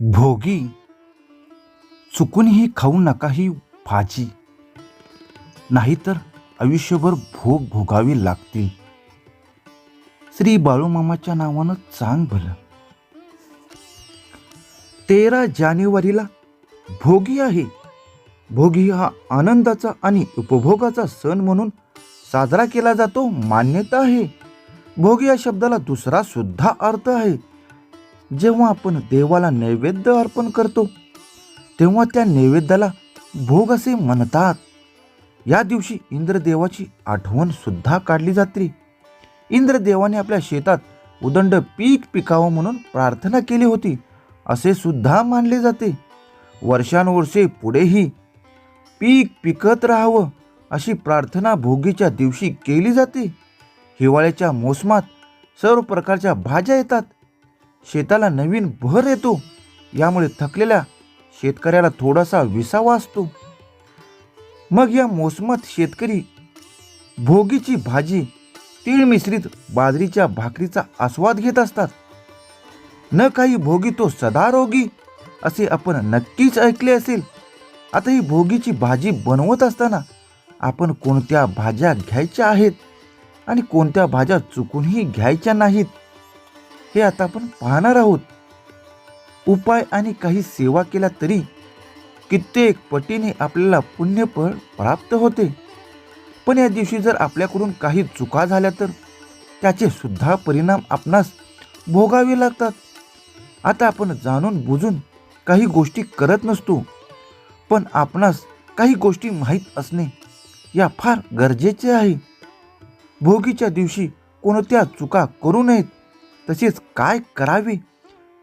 भोगी चुकूनही खाऊ नका ही भाजी. नाहीतर आयुष्यभर भोग भोगावी लागतील. श्री बाळूमामाच्या नावानं चांग भलं. तेरा जानेवारीला भोगी आहे. भोगी हा आनंदाचा आणि उपभोगाचा सण म्हणून साजरा केला जातो मान्यता आहे. भोगी या शब्दाला दुसरा सुद्धा अर्थ आहे. जेव्हा आपण देवाला नैवेद्य अर्पण करतो तेव्हा त्या नैवेद्याला भोग असे म्हणतात. या दिवशी इंद्रदेवाची आठवण सुद्धा काढली जाते. इंद्रदेवाने आपल्या शेतात उदंड पीक पिकावं म्हणून प्रार्थना केली होती असे सुद्धा मानले जाते. वर्षानुवर्षे पुढेही पीक पिकत राहावं अशी प्रार्थना भोगीच्या दिवशी केली जाते. हिवाळ्याच्या मोसमात सर्व प्रकारच्या भाज्या येतात. शेताला नवीन भर येतो. यामुळे थकलेल्या शेतकऱ्याला थोडासा विसावा असतो. मग या मोसमात शेतकरी भोगीची भाजी तीळ मिश्रित बाजरीच्या भाकरीचा आस्वाद घेत असतात. न काही भोगी तो सदा रोगी असे आपण नक्कीच ऐकले असेल. आता ही भोगीची भाजी बनवत असताना आपण कोणत्या भाज्या घ्यायच्या आहेत आणि कोणत्या भाज्या चुकूनही घ्यायच्या नाहीत? हे आता आपण पाहणार आहोत. उपाय आणि काही सेवा केला तरी कित्येक पटीने आपल्याला पुण्यफळ प्राप्त होते. पण या दिवशी जर आपल्याकडून काही चुका झाल्या तर त्याचे सुद्धा परिणाम आपणास भोगावे लागतात. आता आपण जाणून बुजून काही गोष्टी करत नसतो. पण आपणास काही गोष्टी माहीत असणे या फार गरजेचे आहे. भोगीच्या दिवशी कोणत्या चुका करू नयेत. तसेच काय करावे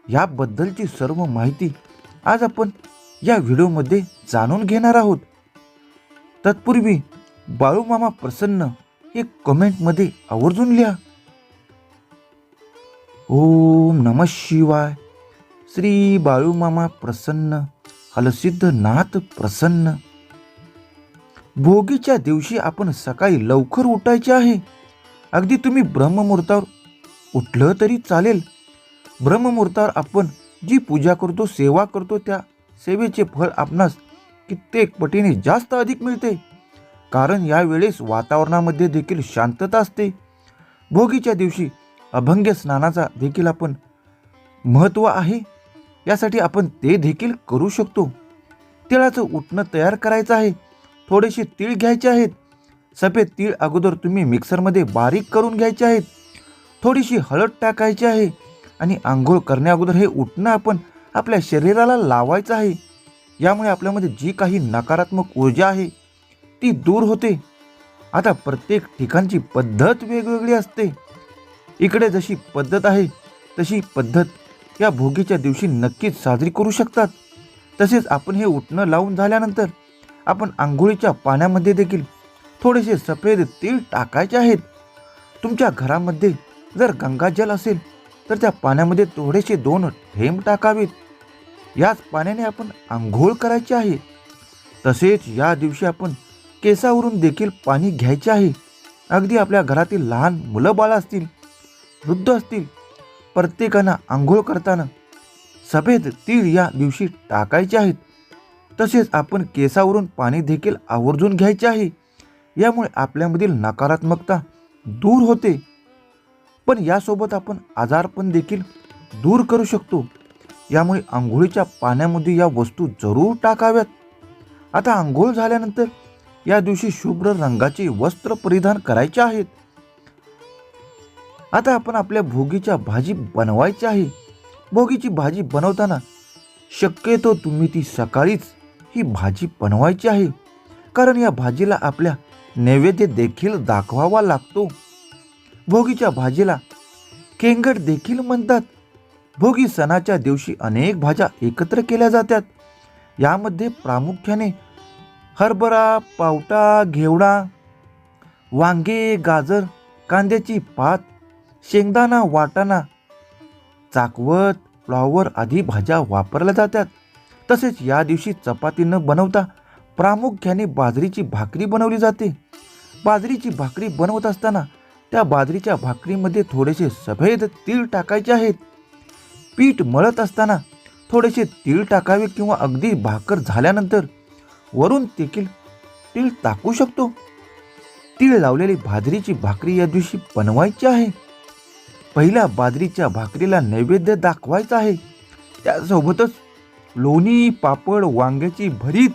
याबद्दलची सर्व माहिती आज आपण या व्हिडिओमध्ये जाणून घेणार आहोत. तत्पूर्वी बाळूमामा प्रसन्न हे कमेंटमध्ये आवर्जून लिहा. ओम नम शिवाय. श्री बाळूमामा प्रसन्न हलसिद्धनाथ प्रसन्न. भोगीच्या दिवशी आपण सकाळी लवकर उठायचे आहे. अगदी तुम्ही ब्रह्ममुहूर्तावर उठलं तरी चालेल. ब्रह्ममुहूर्तावर आपण जी पूजा करतो सेवा करतो त्या सेवेचे फळ आपणास कित्येक पटीने जास्त अधिक मिळते. कारण यावेळेस वातावरणामध्ये देखील शांतता असते. भोगीच्या दिवशी अभंग्य स्नानाचा देखील आपण महत्त्व आहे. यासाठी आपण ते देखील करू शकतो. तिळाचं उठणं तयार करायचं आहे. थोडेसे तीळ घ्यायचे आहेत. सफेद तीळ अगोदर तुम्ही मिक्सरमध्ये बारीक करून घ्यायचे आहेत. थोडीशी हळद टाकायची आहे आणि आंघोळ करण्याअगोदर हे उठणं आपण आपल्या शरीराला लावायचं आहे. यामुळे आपल्यामध्ये जी काही नकारात्मक ऊर्जा आहे ती दूर होते. आता प्रत्येक ठिकाणची पद्धत वेगवेगळी असते. इकडे जशी पद्धत आहे तशी पद्धत या भोगीच्या दिवशी नक्कीच साजरी करू शकतात. तसेच आपण हे उठणं लावून झाल्यानंतर आपण आंघोळीच्या पाण्यामध्ये देखील थोडेसे सफेद तेल टाकायचे आहेत. तुमच्या घरामध्ये जर गंगाजल असेल तर त्या पाण्यामध्ये थोडेसे दोन थेंब टाकावेत. याच पाण्याने आपण आंघोळ करायची आहे. तसेच या दिवशी आपण केसावरून देखील पाणी घ्यायचे आहे. अगदी आपल्या घरातील लहान मुलं बाळं असतील वृद्ध असतील प्रत्येकानं आंघोळ करताना सफेद तीळ या दिवशी टाकायचे आहेत. तसेच आपण केसावरून पाणी देखील आवर्जून घ्यायचे आहे. यामुळे आपल्यामधील नकारात्मकता दूर होते. पण यासोबत आपण आजारपण देखील दूर करू शकतो. यामुळे आंघोळीच्या पाण्यामध्ये या वस्तू जरूर टाकाव्यात. आता आंघोळ झाल्यानंतर या दिवशी शुभ्र रंगाचे वस्त्र परिधान करायचे आहेत. आता आपण आपल्या भोगीच्या भाजी बनवायची आहे. भोगीची भाजी बनवताना शक्यतो तुम्ही ती सकाळीच ही भाजी बनवायची आहे. कारण या भाजीला आपल्या नैवेद्य देखील दाखवावा लागतो. भोगीच्या भाजीला. केंगट देखील म्हणतात भोगी सणाच्या दिवशी अनेक भाज्या एकत्र केल्या जातात. यामध्ये प्रामुख्याने हरभरा पावटा घेवडा वांगे गाजर कांद्याची पात शेंगदाणा वाटाणा चाकवत फ्लॉवर आदी भाज्या वापरल्या जातात. तसेच या दिवशी चपाती न बनवता प्रामुख्याने बाजरीची भाकरी बनवली जाते. बाजरीची भाकरी बनवत असताना त्या बाजरीच्या भाकरीमध्ये थोडेसे सफेद तीळ टाकायचे आहेत. पीठ मळत असताना थोडेसे तीळ टाकावे किंवा अगदी भाकर झाल्यानंतर वरून देखील तीळ टाकू शकतो. तीळ लावलेली बाजरीची भाकरी या दिवशी बनवायची आहे. पहिल्या बाजरीच्या भाकरीला नैवेद्य दाखवायचा आहे. त्यासोबतच लोणी पापड वांग्याची भरीत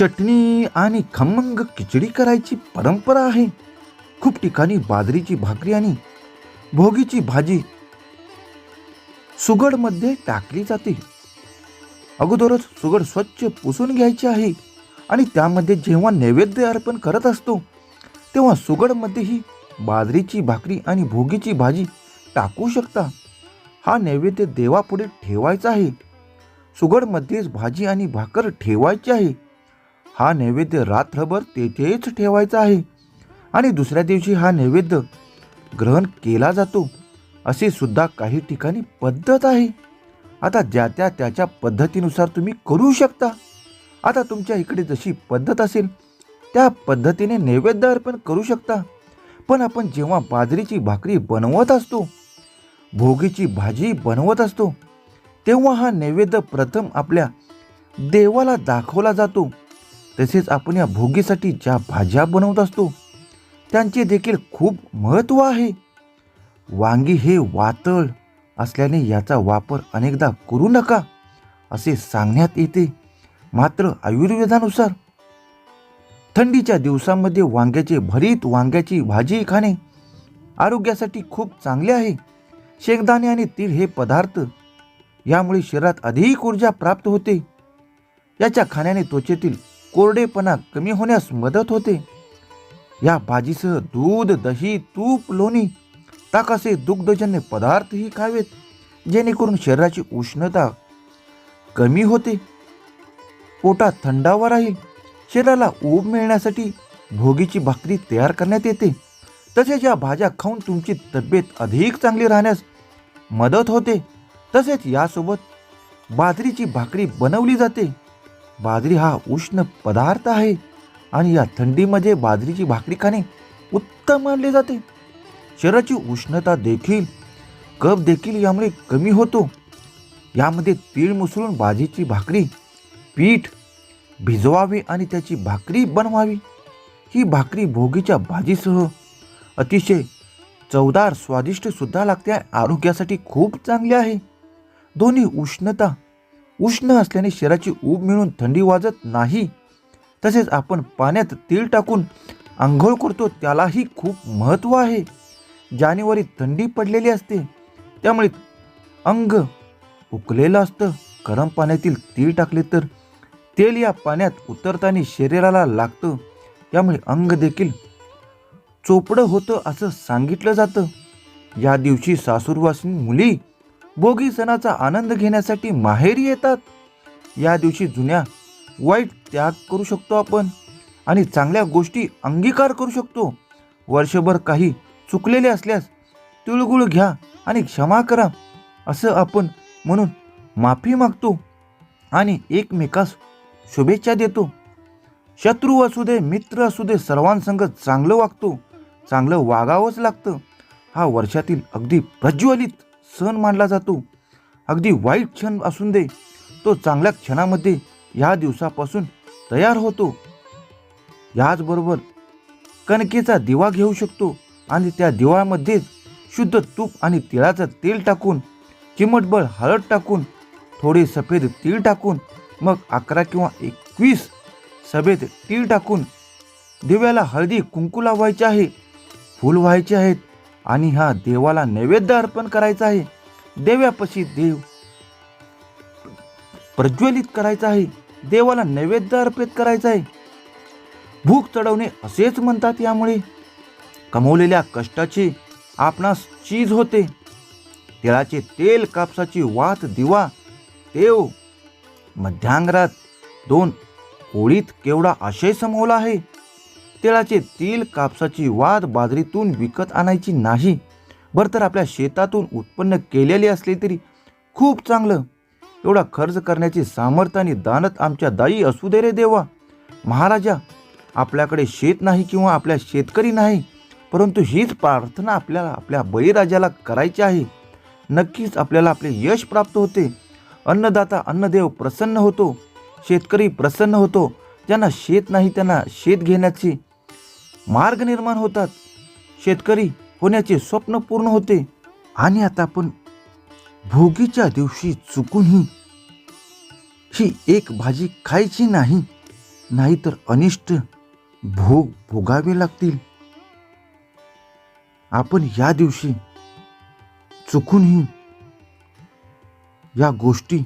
चटणी आणि खमंग खिचडी करायची परंपरा आहे. खूप ठिकाणी बाजरीची भाकरी आणि भोगीची भाजी सुगडमध्ये टाकली जाते. अगोदरच सुगड स्वच्छ पुसून घ्यायची आहे आणि त्यामध्ये जेव्हा नैवेद्य अर्पण करत असतो तेव्हा सुगडमध्येही बाजरीची भाकरी आणि भोगीची भाजी टाकू शकता. हा नैवेद्य देवापुढे ठेवायचा आहे. सुगडमध्येच भाजी आणि भाकर ठेवायची आहे. हा नैवेद्य रात्रभर तेथेच ठेवायचा आहे. आणि दुसऱ्या दिवशी हा नैवेद्य ग्रहण केला जातो अशी सुद्धा काही ठिकाणी पद्धत आहे. आता ज्या त्या त्याच्या पद्धतीनुसार तुम्ही करू शकता. आता तुमच्या इकडे जशी पद्धत असेल त्या पद्धतीने नैवेद्य अर्पण करू शकता. पण आपण जेव्हा बाजरीची भाकरी बनवत असतो भोगीची भाजी बनवत असतो तेव्हा हा नैवेद्य प्रथम आपल्या देवाला दाखवला जातो. तसेच आपण या भोगीसाठी ज्या भाज्या बनवत असतो त्यांचे देखील खूप महत्त्व आहे. वांगी हे वातळ असल्याने याचा वापर अनेकदा करू नका असे सांगण्यात येते. मात्र आयुर्वेदानुसार थंडीच्या दिवसांमध्ये वांग्याचे भरीत वांग्याची भाजी खाणे आरोग्यासाठी खूप चांगले आहे. शेंगदाणे आणि तीळ हे पदार्थ यामुळे शरीरात अधिक ऊर्जा प्राप्त होते. याच्या खाण्याने त्वचेतील कोरडेपणा कमी होण्यास मदत होते. या भाजीसह दूध दही तूप लोणी ताक असे दुग्धजन्य पदार्थही खावेत जेणेकरून शरीराची उष्णता कमी होते. पोटात थंडावा राहील. शरीराला ऊब मिळण्यासाठी भोगीची भाकरी तयार करण्यात येते. तसेच या भाज्या खाऊन तुमची तब्येत अधिक चांगली राहण्यास मदत होते. तसेच यासोबत बाजरीची भाकरी बनवली जाते. बाजरी हा उष्ण पदार्थ आहे. आणि या थंडीमध्ये बाजरीची भाकरी खाणे उत्तम मानले जाते. शरीराची उष्णता देखील कप देखील यामुळे कमी होतो. यामध्ये तीळ मिसळून भाजीची भाकरी पीठ भिजवावे आणि त्याची भाकरी बनवावी. ही भाकरी भोगीच्या भाजीसह अतिशय चवदार स्वादिष्ट सुद्धा लागते. आरोग्यासाठी खूप चांगली आहे. दोन्ही उष्णता उष्ण असल्याने शरीराची ऊब मिळून थंडी वाजत नाही. तसेच आपण पाण्यात तीळ टाकून आंघोळ करतो त्यालाही खूप महत्त्व आहे. जानेवारी थंडी पडलेली असते त्यामुळे अंग उकलेलं असतं. गरम पाण्यातील तीळ टाकले तर तेल या पाण्यात उतरताना शरीराला लागतं. त्यामुळे अंग देखील चोपडं होतं असं सांगितलं जातं. या दिवशी सासूरवासीन मुली भोगी सणाचा आनंद घेण्यासाठी माहेरी येतात. या दिवशी जुन्या वाईट त्याग करू शकतो आपण. आणि चांगल्या गोष्टी अंगीकार करू शकतो. वर्षभर काही चुकलेले असल्यास तिळगुळ घ्या आणि क्षमा करा असं आपण म्हणून माफी मागतो आणि एकमेकास शुभेच्छा देतो. शत्रू असू दे मित्र असू दे सर्वांसंग चांगलं वागतो. चांगलं वागावंच लागतं. हा वर्षातील अगदी प्रज्वलित सण मानला जातो. अगदी वाईट क्षण असून दे तो चांगल्या क्षणामध्ये या दिवसापासून तयार होतो. याचबरोबर कणकेचा दिवा घेऊ शकतो आणि त्या दिवामध्ये शुद्ध तूप आणि तिळाचं तेल टाकून चिमटबळ हळद टाकून थोडे सफेद तीळ टाकून मग अकरा किंवा एकवीस सफेद तीळ टाकून दिव्याला हळदी कुंकू लावायचे आहे. फूल व्हायचे आहेत आणि हा देवाला नैवेद्य अर्पण करायचा आहे. देव्यापाशी देव प्रज्वलित करायचा आहे. देवाला नैवेद्य अर्पित करायचा आहे. भूक चढवणे असेच म्हणतात यामुळे. कमवलेल्या कष्टाची आपणास चीज होते. तिळाचे तेल कापसाची वात दिवा देव. मध्यांगरात दोन ओळीत केवढा आशय समवला आहे. तिळाचे तेल कापसाची वाद बाजरीतून विकत आणायची नाही. बरं तर आपल्या शेतातून उत्पन्न केलेले असले तरी खूप चांगलं. एवढा खर्च करण्याची सामर्थ्य आणि दानत आमच्या दाई असू दे रे देवा. महाराजा आपल्याकडे शेत नाही किंवा आपल्या शेतकरी नाही परंतु हीच प्रार्थना आपल्याला आपल्या बळीराजाला करायची आहे. नक्कीच आपल्याला आपले यश प्राप्त होते. अन्नदाता अन्नदेव प्रसन्न होतो. शेतकरी प्रसन्न होतो. ज्यांना शेत नाही त्यांना शेत घेण्याचे मार्ग निर्माण होतात. शेतकरी होण्याचे स्वप्न पूर्ण होते. आणि आता आपण भोगीच्या दिवशी चुकूनही ही एक भाजी खायची नाही नाहीतर अनिष्ट भोग भोगावे लागतील. आपण या दिवशी चुकूनही या गोष्टी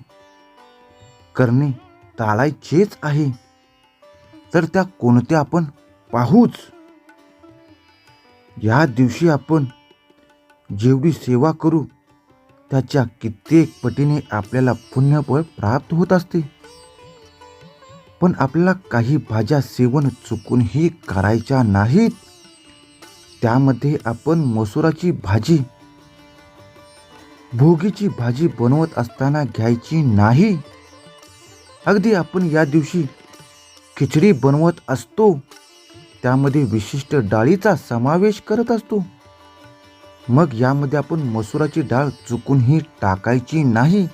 करणे टाळायचेच आहे. तर त्या कोणत्या आपण पाहूच. या दिवशी आपण जेवढी सेवा करू त्याच्या कित्येक पटीने आपल्याला पुण्यफळ प्राप्त होत असते. पण आपल्याला काही भाज्या सेवन चुकूनही करायच्या नाहीत. त्यामध्ये आपण मसुराची भाजी भोगीची भाजी बनवत असताना घ्यायची नाही. अगदी आपण या दिवशी खिचडी बनवत असतो. त्यामध्ये विशिष्ट डाळीचा समावेश करत असतो. मग यामध्ये आपण मसुराची डाळ चुकूनही टाकायची नाही.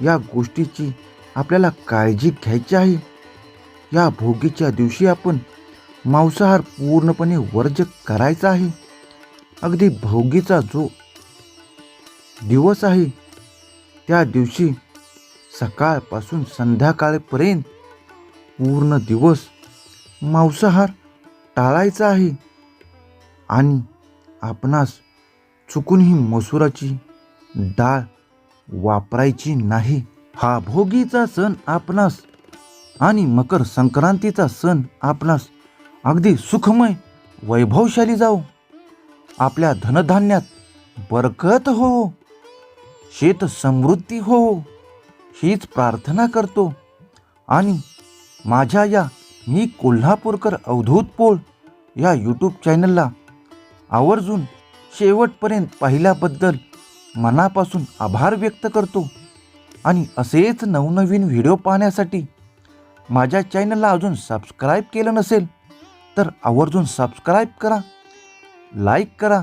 या गोष्टीची आपल्याला काळजी घ्यायची आहे. या भोगीच्या दिवशी आपण मांसाहार पूर्णपणे वर्ज करायचा आहे. अगदी भोगीचा जो दिवस आहे त्या दिवशी सकाळपासून संध्याकाळपर्यंत पूर्ण दिवस मांसाहार टाळायचा आहे. आणि आपणास चुकूनही मसुराची डाळ वापरायची नाही. हा भोगीचा सण आपणास आणि मकर संक्रांतीचा सण आपणास अगदी सुखमय वैभवशाली जाऊ आपल्या धनधान्यात बरकत हो शेत समृद्धी हो हीच प्रार्थना करतो. आणि माझ्या या मी कोल्हापूरकर अवधूत पोळ या यूट्यूब चॅनलला आवर्जून शेवटपर्यंत पाहिल्याबद्दल मनापासून आभार व्यक्त करतो. आणि असेच नवनवीन व्हिडिओ पाहण्यासाठी माझ्या चॅनलला अजून सबस्क्राईब केलं नसेल तर आवर्जून सबस्क्राईब करा लाईक करा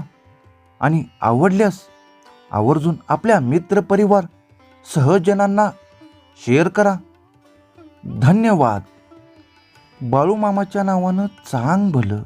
आणि आवडल्यास आवर्जून आपल्या मित्रपरिवार सहजनांना शेअर करा. धन्यवाद. बाळूमामाच्या नावानं चांग भलं